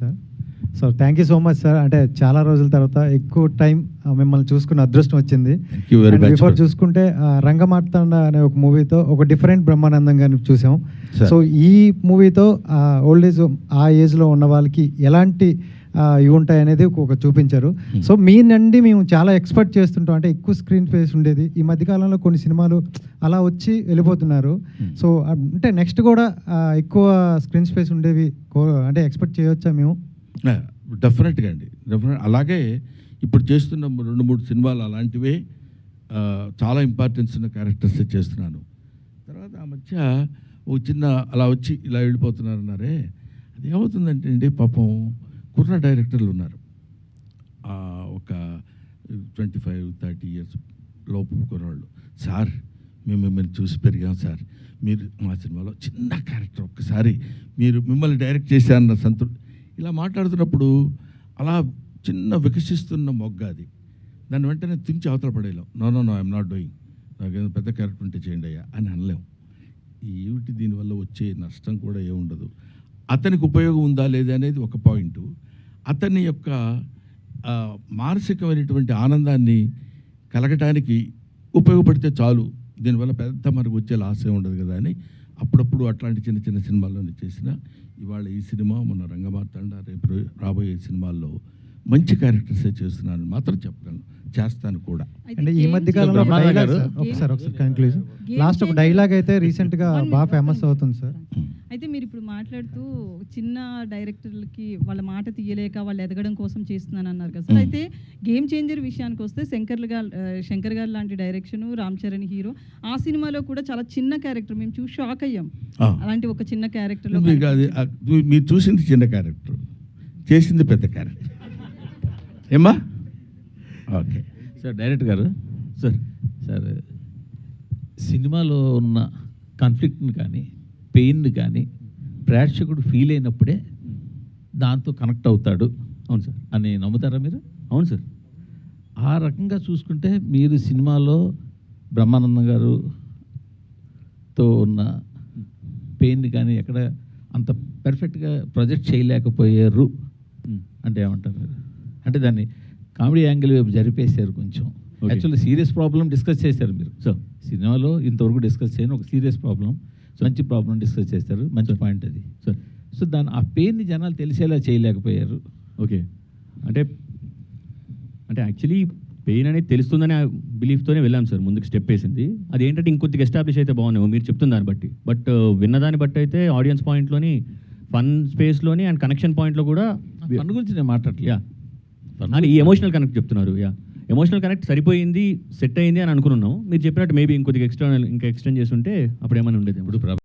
Sir. So thank you so much sir అంటే చాలా రోజుల తర్వాత ఎక్కువ టైం మిమ్మల్ని చూసుకున్న అదృష్టం వచ్చింది. బిఫోర్ చూసుకుంటే రంగమార్తాండ అనే ఒక మూవీతో ఒక డిఫరెంట్ బ్రహ్మానందం గారిని చూసాం. సో ఈ మూవీతో ఓల్డ్ ఏజ్ ఆ ఏజ్లో ఉన్న వాళ్ళకి ఎలాంటి ఇవి ఉంటాయి అనేది ఒక చూపించారు. Hmm. సో మీ నుండి మేము చాలా ఎక్స్పెక్ట్ చేస్తుంటాం. అంటే ఎక్కువ స్క్రీన్ స్పేస్ ఉండేది. ఈ మధ్యకాలంలో కొన్ని సినిమాలు అలా వచ్చి వెళ్ళిపోతున్నారు. Hmm. సో అంటే నెక్స్ట్ కూడా ఎక్కువ స్క్రీన్ స్పేస్ ఉండేవి అంటే ఎక్స్పెక్ట్ చేయొచ్చా మేము? డెఫినెట్గా అండి. డెఫినెట్ అలాగే ఇప్పుడు చేస్తున్న రెండు మూడు సినిమాలు అలాంటివే చాలా ఇంపార్టెన్స్ ఉన్న క్యారెక్టర్స్ చేస్తున్నాను. తర్వాత ఆ మధ్య ఓ చిన్న అలా వచ్చి ఇలా వెళ్ళిపోతున్నారన్నారే. అది ఏమవుతుందంటే అండి పాపం కుర్ర డైరెక్టర్లు ఉన్నారు. ఒక ట్వంటీ ఫైవ్ థర్టీ ఇయర్స్ లోపు కుర్రాళ్ళు. సార్ మేము మిమ్మల్ని చూసి పెరిగాం సార్. మీరు మా సినిమాలో చిన్న క్యారెక్టర్ ఒక్కసారి మీరు మిమ్మల్ని డైరెక్ట్ చేశారన్న సంతృప్తి ఇలా మాట్లాడుతున్నప్పుడు అలా చిన్న వికసిస్తున్న మొగ్గ అది. దాన్ని వెంటనే తుంచి అవతల పడేయలేం. No no no I'm not doing. నాకేదో పెద్ద క్యారెక్టర్ ఉంటే చేయండి అయ్యా అని అనలేం. ఏమిటి దీనివల్ల వచ్చే నష్టం కూడా ఏముండదు. అతనికి ఉపయోగం ఉందా లేదా అనేది ఒక పాయింట్. అతని యొక్క ఆ, మానసికమైనటువంటి ఆనందాన్ని కలగటానికి ఉపయోగపడితే చాలు. దీనివల్ల పెద్ద మనకు వచ్చే లాస్ ఏ ఉండదు కదా అని అప్పుడప్పుడు అట్లాంటి చిన్న చిన్న సినిమాల్లోనే చేసిన ఇవాళ ఈ సినిమా మన రంగమార్తాండ రేపు రాబోయే సినిమాల్లో మంచి క్యారెక్టర్సే చేస్తున్నానని మాత్రం చెప్పగలను చేస్తాను కూడా. అంటే ఈ మధ్య కాలంలో ఒకసారి ఒకసారి లాస్ట్ ఒక. డైలాగ్ అయితే రీసెంట్గా One minute, బాగా ఫేమస్. అవుతుంది సార్. అయితే మీరు ఇప్పుడు మాట్లాడుతూ చిన్న డైరెక్టర్లకి వాళ్ళ మాట తీయలేక వాళ్ళు ఎదగడం కోసం చేస్తున్నాను అన్నారు కదా. సార్. అయితే గేమ్ చేంజర్ విషయానికి వస్తే శంకర్ గారు శంకర్ గారు లాంటి డైరెక్షన్ రామ్ చరణ్ హీరో ఆ సినిమాలో కూడా చాలా చిన్న క్యారెక్టర్ మేము చూసి షాక్ అయ్యాం. అలాంటి ఒక చిన్న క్యారెక్టర్ మీరు చూసింది చిన్న క్యారెక్టర్ చేసింది పెద్ద క్యారెక్టర్. ఏమ్మా? ఓకే. సార్ డైరెక్టర్ గారు సార్ సార్ సినిమాలో ఉన్న కాన్ఫ్లిక్ట్ని కానీ పెయిన్ని కానీ ప్రేక్షకుడు ఫీల్ అయినప్పుడే దాంతో కనెక్ట్ అవుతాడు. అవును సార్. అని నమ్ముతారా మీరు? అవును సార్. ఆ రకంగా చూసుకుంటే మీరు సినిమాలో బ్రహ్మానందం గారుతో ఉన్న పెయిన్ కానీ ఎక్కడ అంత పర్ఫెక్ట్గా ప్రొజెక్ట్ చేయలేకపోయారు. అంటే ఏమంటారు? మీరు అంటే దాన్ని కామెడీ యాంగిల్ వైపు జరిపేశారు కొంచెం. యాక్చువల్లీ సీరియస్ ప్రాబ్లం డిస్కస్ చేశారు మీరు. సో సినిమాలో ఇంతవరకు డిస్కస్ చేయని ఒక సీరియస్ ప్రాబ్లం మంచి ప్రాబ్లం డిస్కస్ చేశారు మంచి పాయింట్ అది. సో సో దాని ఆ పెయిన్ని జనాలు తెలిసేలా చేయలేకపోయారు. ఓకే అంటే అంటే యాక్చువల్లీ పెయిన్ అనేది తెలుస్తుందనే బిలీఫ్తోనే వెళ్ళాం సార్ ముందుకు స్టెప్ వేసింది. అది ఏంటంటే ఇంకొద్దిగా ఎస్టాబ్లిష్ అయితే బాగున్నాము మీరు చెప్తున్న దాన్ని బట్టి. బట్ విన్నదాన్ని బట్టి అయితే ఆడియన్స్ పాయింట్లోని ఫన్ స్పేస్లోని అండ్ కనెక్షన్ పాయింట్లో కూడా పన్ను గురించి నేను యా అని ఈ ఎమోషనల్ కనెక్ట్ చెప్తున్నారు. యా ఎమోషనల్ కనెక్ట్ సరిపోయింది సెట్ అయింది అని అనుకున్నాం. మీరు చెప్పినట్టు మేబీ ఇంకొద్దిగా ఎక్స్టర్నల్ ఇంకా ఎక్స్టెండ్ ఉంటే అప్పుడు ఏమైనా ఉండేది ఇప్పుడు